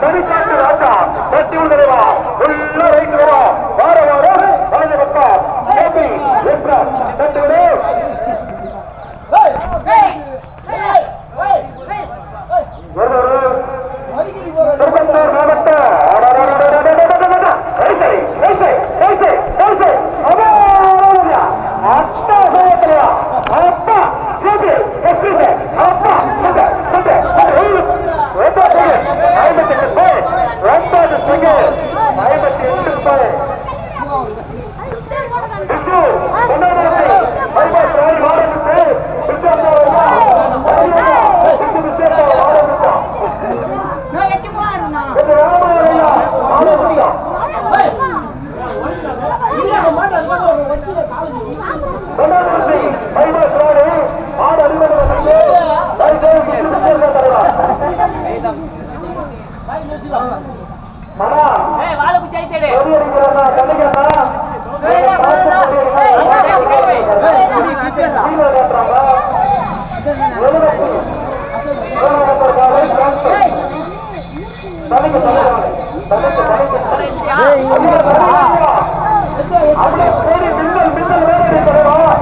ஜம்பமான ராஜா ராஜன்னு ராஜன்னு அப்படியே மின்னல் மின்னல் வேலை தருவோம்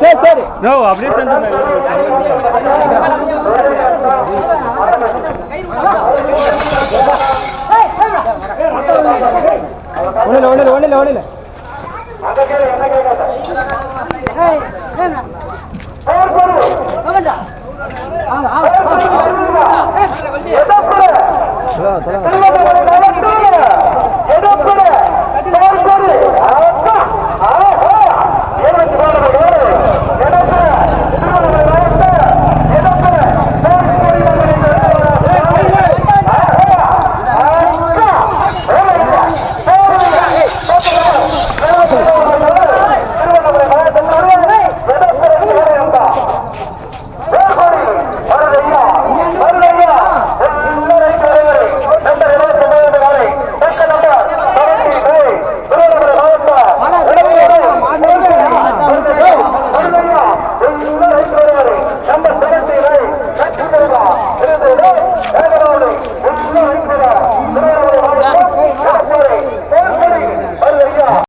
சரி சரி நோ அப்படியே செஞ்சு ஒன்றும் இல்லை ஒன்றும் palabras.